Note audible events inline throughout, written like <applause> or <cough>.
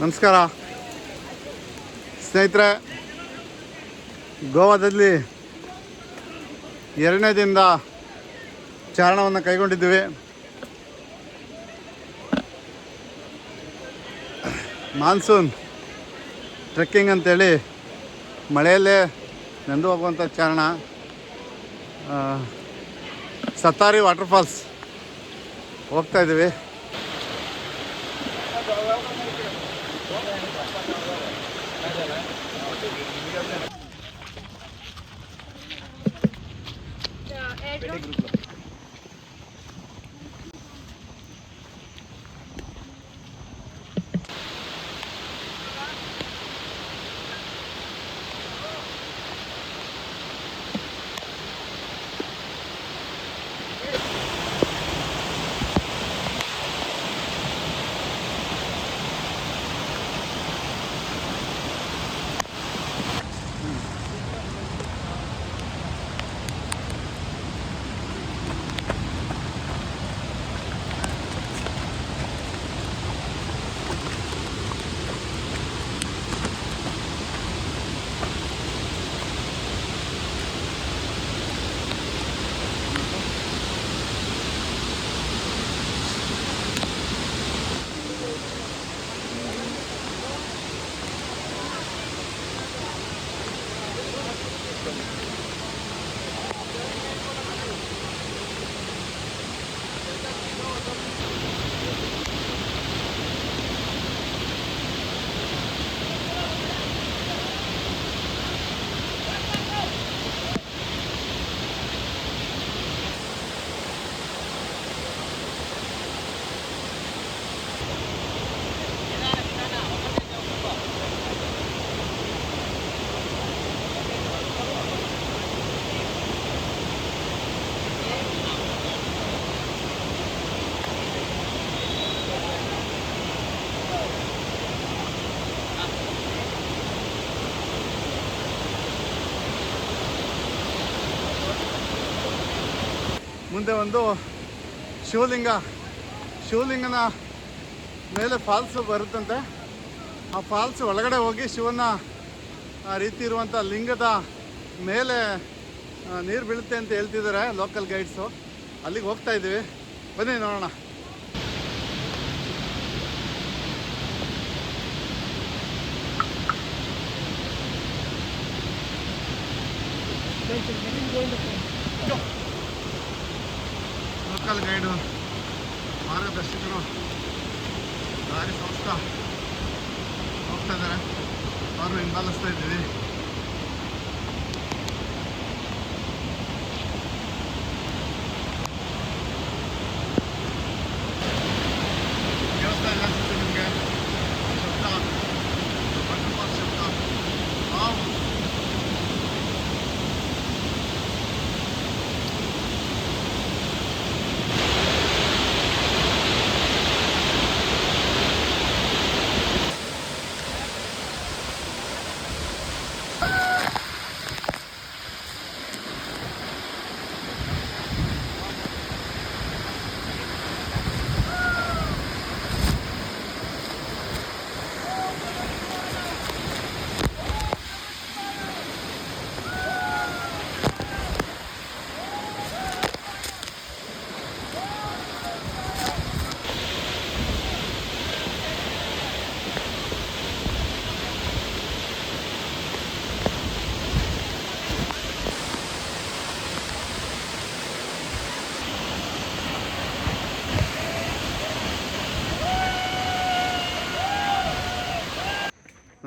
ನಮಸ್ಕಾರ. ಸ್ನೇಹಿತರೆ, ಗೋವಾದಲ್ಲಿ ಎರಡನೇ ದಿನದ ಚಾರಣವನ್ನು ಕೈಗೊಂಡಿದ್ದೀವಿ. ಮಾನ್ಸೂನ್ ಟ್ರೆಕ್ಕಿಂಗ್ ಅಂತೇಳಿ ಮಳೆಯಲ್ಲೇ ನೆಂದು ಹೋಗುವಂಥ ಚಾರಣ. ಸತ್ತಾರಿ ವಾಟರ್ಫಾಲ್ಸ್ ಹೋಗ್ತಾ ಇದ್ದೀವಿ ಮುಂದೆ ಒಂದು ಶಿವಲಿಂಗ. ಶಿವಲಿಂಗನ ಮೇಲೆ ಫಾಲ್ಸ್ ಬರುತ್ತಂತೆ. ಆ ಫಾಲ್ಸ್ ಒಳಗಡೆ ಹೋಗಿ ಶಿವನ, ಆ ರೀತಿ ಇರುವಂಥ ಲಿಂಗದ ಮೇಲೆ ನೀರು ಬೀಳುತ್ತೆ ಅಂತ ಹೇಳ್ತಿದ್ದಾರೆ ಲೋಕಲ್ ಗೈಡ್ಸು ಅಲ್ಲಿಗೆ ಹೋಗ್ತಾ ಇದ್ದೀವಿ. ಬನ್ನಿ ನೋಡೋಣ. ಲೋಕಲ್ ಗೈಡು ಮಾರ್ಗದರ್ಶಕರು ದಾರಿ ಸಂಸ್ಥಾ ಹೋಗ್ತಾ ಇದ್ದಾರೆ ಅವ್ರನ್ನ ಹಿಂಬಾಲಿಸ್ತಾ ಇದ್ದೀವಿ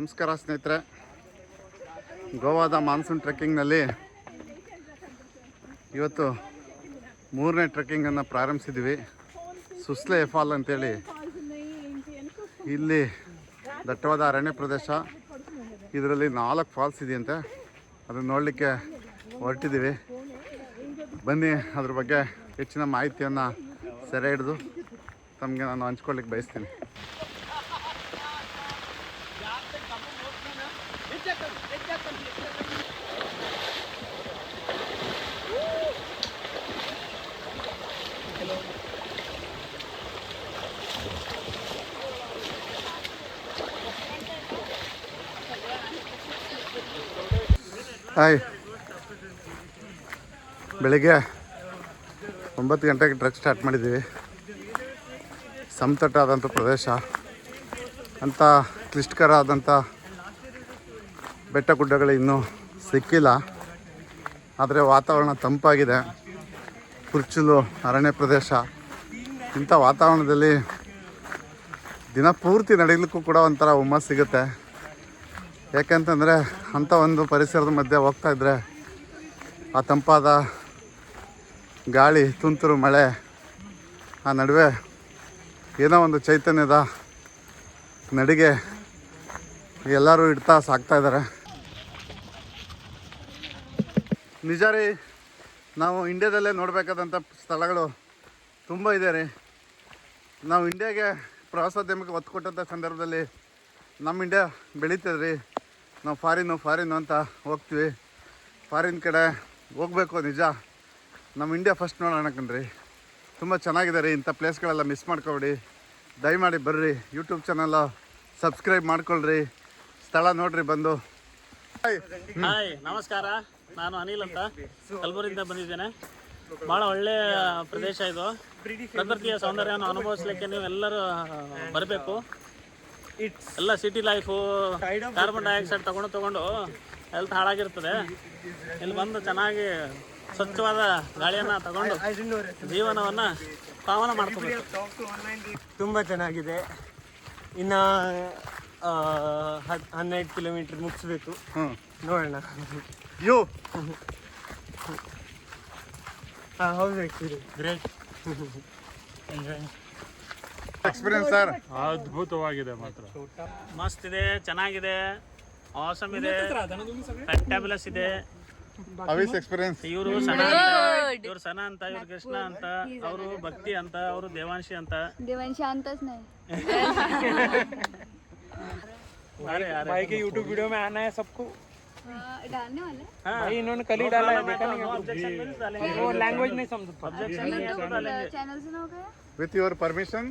ನಮಸ್ಕಾರ ಸ್ನೇಹಿತರೆ. ಗೋವಾದ ಮಾನ್ಸೂನ್ ಟ್ರೆಕ್ಕಿಂಗ್ನಲ್ಲಿ ಇವತ್ತು ಮೂರನೇ ಟ್ರೆಕ್ಕಿಂಗನ್ನು ಪ್ರಾರಂಭಿಸಿದ್ವಿ. ಸುಸ್ಲೆ ಫಾಲ್ ಅಂತೇಳಿ. ಇಲ್ಲಿ ದಟ್ಟವಾದ ಅರಣ್ಯ ಪ್ರದೇಶ. ಇದರಲ್ಲಿ ನಾಲ್ಕು ಫಾಲ್ಸ್ ಇದೆಯಂತೆ. ಅದನ್ನು ನೋಡಲಿಕ್ಕೆ ಹೊರಟಿದ್ದೀವಿ ಬನ್ನಿ, ಅದ್ರ ಬಗ್ಗೆ ಹೆಚ್ಚಿನ ಮಾಹಿತಿಯನ್ನು ಸೆರೆ ಹಿಡಿದು ತಮಗೆ ನಾನು ಹಂಚ್ಕೊಳ್ಳಿಕ್ಕೆ ಬಯಸ್ತೀನಿ. ಹಾಯ್. ಬೆಳಿಗ್ಗೆ ಒಂಬತ್ತು ಗಂಟೆಗೆ ಟ್ರಕ್ ಸ್ಟಾರ್ಟ್ ಮಾಡಿದ್ದೀವಿ. ಸಮತಟ್ಟಾದಂಥ ಪ್ರದೇಶ. ಅಂಥ ಕ್ಲಿಷ್ಟಕರ ಆದಂಥ ಬೆಟ್ಟ ಗುಡ್ಡಗಳು ಇನ್ನೂ ಸಿಕ್ಕಿಲ್ಲ. ಆದರೆ ವಾತಾವರಣ ತಂಪಾಗಿದೆ. ಕುರ್ಚುಲು ಅರಣ್ಯ ಪ್ರದೇಶ. ಇಂಥ ವಾತಾವರಣದಲ್ಲಿ ದಿನ ಪೂರ್ತಿ ನಡೀಲಿಕ್ಕೂ ಕೂಡ ಒಂಥರ ಹುಮ್ಮಸ್ ಸಿಗುತ್ತೆ. ಯಾಕೆಂತಂದರೆ ಅಂಥ ಒಂದು ಪರಿಸರದ ಮಧ್ಯೆ ಹೋಗ್ತಾ ಇದ್ದರೆ ಆ ತಂಪಾದ ಗಾಳಿ, ತುಂತುರು ಮಳೆ, ಆ ನಡುವೆ ಏನೋ ಒಂದು ಚೈತನ್ಯದ ನಡಿಗೆ ಎಲ್ಲರೂ ಇಡ್ತಾ ಸಾಕ್ತಾ ಇದ್ದಾರೆ. ನಿಜ ರೀ, ನಾವು ಇಂಡ್ಯಾದಲ್ಲೇ ನೋಡಬೇಕಾದಂಥ ಸ್ಥಳಗಳು ತುಂಬ ಇದೆ ರೀ. ನಾವು ಇಂಡಿಯಾಗೆ ಪ್ರವಾಸೋದ್ಯಮಕ್ಕೆ ಒತ್ತು ಕೊಟ್ಟಂಥ ಸಂದರ್ಭದಲ್ಲಿ ನಮ್ಮ ಇಂಡಿಯಾ ಬೆಳೀತದೆ ರೀ. ನಾವು ಫಾರಿನ್ನು ಫಾರಿನ್ನು ಅಂತ ಹೋಗ್ತೀವಿ. ಫಾರಿನ್ ಕಡೆ ಹೋಗ್ಬೇಕು, ನಿಜ. ನಮ್ಮ ಇಂಡಿಯಾ ಫಸ್ಟ್ ನೋಡೋಣ ಕಣ್ರಿ ತುಂಬ ಚೆನ್ನಾಗಿದೆ ರೀ, ಇಂಥ ಪ್ಲೇಸ್ಗಳೆಲ್ಲ ಮಿಸ್ ಮಾಡ್ಕೊಬೇಡಿ. ದಯಮಾಡಿ ಬರ್ರಿ ಯೂಟ್ಯೂಬ್ ಚಾನಲ್ಲು ಸಬ್ಸ್ಕ್ರೈಬ್ ಮಾಡ್ಕೊಳ್ರಿ. ಸ್ಥಳ ನೋಡ್ರಿ ಬಂದು. ಹಾಯ್ ನಮಸ್ಕಾರ. ನಾನು ಅನಿಲ್ ಅಂತ. ಕಲಬುರಗಿಯಿಂದ ಬಂದಿದ್ದೇನೆ. ಬಹಳ ಒಳ್ಳೆಯ ಪ್ರದೇಶ ಇದು. ಪ್ರಕೃತಿಯ ಸೌಂದರ್ಯವನ್ನು ಅನುಭವಿಸ್ಲಿಕ್ಕೆ ನೀವು ಎಲ್ಲರೂ ಬರಬೇಕು ಎಲ್ಲ ಸಿಟಿ ಲೈಫು ಕಾರ್ಬನ್ ಡೈಆಕ್ಸೈಡ್ ತಗೊಂಡು ತಗೊಂಡು ಹೆಲ್ತ್ ಹಾಳಾಗಿರ್ತದೆ. ಇಲ್ಲಿ ಬಂದು ಚೆನ್ನಾಗಿ ಸ್ವಚ್ಛವಾದ ಗಾಳಿಯನ್ನು ತಗೊಂಡು ಜೀವನವನ್ನು ಪಾವನ ಮಾಡ್ಕೋಬೇಕು. ತುಂಬ ಚೆನ್ನಾಗಿದೆ. ಇನ್ನು ಹದ್ ಹನ್ನೆರಡು ಕಿಲೋಮೀಟ್ರ್ ಮುಗಿಸ್ಬೇಕು. ನೋಡೋಣ. ಯು! ಹಾಂ ಹೌದು ಗ್ರೇಟ್ ಗ್ರೇಟ್ <laughs> ಎಕ್ಸ್ಪೀರಿಯನ್ಸ್ ಸರ್ ಅದ್ಭುತವಾಗಿದೆ ಮಾತ್ರ ಮಸ್ತ್ ಇದೆ ಚೆನ್ನಾಗಿದೆ ಆಸಮ್ ಇದೆ ಫ್ಯಾಂಟ್ಯಾಬುಲಸ್ ಇದೆ ಅವಿಸ್ ಎಕ್ಸ್ಪೀರಿಯನ್ಸ್ ಇವರು ಸನ ಅಂತ ಇವ್ರು ಸನ ಅಂತ ಇವ್ರು ಕೃಷ್ಣ ಅಂತ ಅವರು ಭಕ್ತಿ ಅಂತ ಅವರು ದೇವಾಂಶಿ ಅಂತ देवान शांतच नाही ಯಾರೇ ಯಾರೇ भाई के यूट्यूब वीडियो में आना है सबको डालने वाला भाई इन्होंने कल ही डाला है देखा नहीं Objection means डालेंगे. वो लैंग्वेज नहीं समझ पाता Objection नहीं है तो विथ योर permission.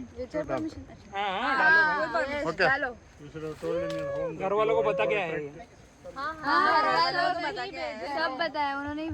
घर वालों को बता क्या है? हाँ हाँ घर वालों को बता क्या है? सब बताया उन्होंने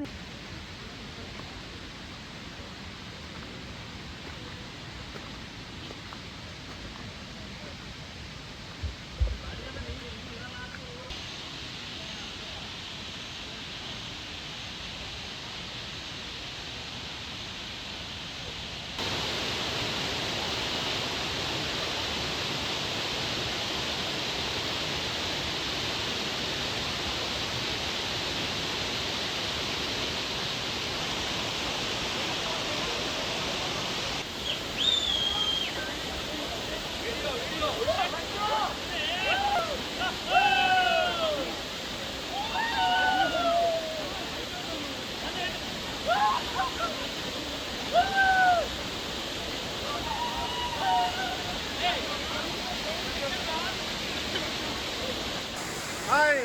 ಹಾಯ್.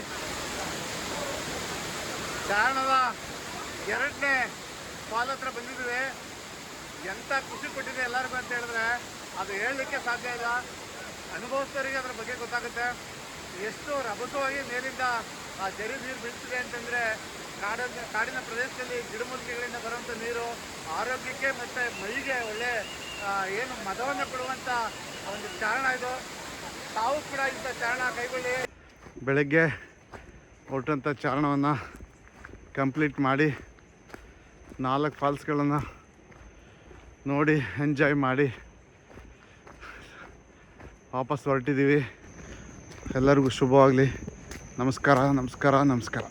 ಚಾರಣದ ಎರಡನೇ ಫಾಲ್ ಹತ್ರ ಬಂದಿದ್ದೀವಿ ಎಂಥ ಖುಷಿ ಕೊಟ್ಟಿದೆ ಎಲ್ಲರಿಗೂ ಅಂತ ಹೇಳಿದ್ರೆ, ಅದು ಹೇಳಲಿಕ್ಕೆ ಸಾಧ್ಯ ಇಲ್ಲ. ಅನುಭವಿಸ್ತವರಿಗೆ ಅದರ ಬಗ್ಗೆ ಗೊತ್ತಾಗುತ್ತೆ. ಎಷ್ಟು ರಭಸವಾಗಿ ಮೇಲಿಂದ ಆ ಜರಿ ನೀರು ಬೀಳ್ತಿದೆ ಅಂತಂದರೆ, ಕಾಡಿನ ಕಾಡಿನ ಪ್ರದೇಶದಲ್ಲಿ ಗಿಡಮೂಲಿಕೆಗಳಿಂದ ಬರುವಂಥ ನೀರು ಆರೋಗ್ಯಕ್ಕೆ ಮತ್ತು ಮೈಗೆ ಒಳ್ಳೆ ಏನು ಮದವನ್ನು ಕೊಡುವಂಥ ಒಂದು ಚಾರಣ ಇದು. ತಾವು ಕೂಡ ಇಂಥ ಚಾರಣ ಕೈಗೊಳ್ಳಿ. ಬೆಳಗ್ಗೆ ಹೊರಟಂಥ ಚಾರಣವನ್ನು ಕಂಪ್ಲೀಟ್ ಮಾಡಿ ನಾಲ್ಕು ಫಾಲ್ಸ್ಗಳನ್ನು ನೋಡಿ ಎಂಜಾಯ್ ಮಾಡಿ ವಾಪಸ್ ಹೊರಟಿದ್ದೀವಿ. ಎಲ್ಲರಿಗೂ ಶುಭವಾಗಲಿ. ನಮಸ್ಕಾರ ನಮಸ್ಕಾರ ನಮಸ್ಕಾರ.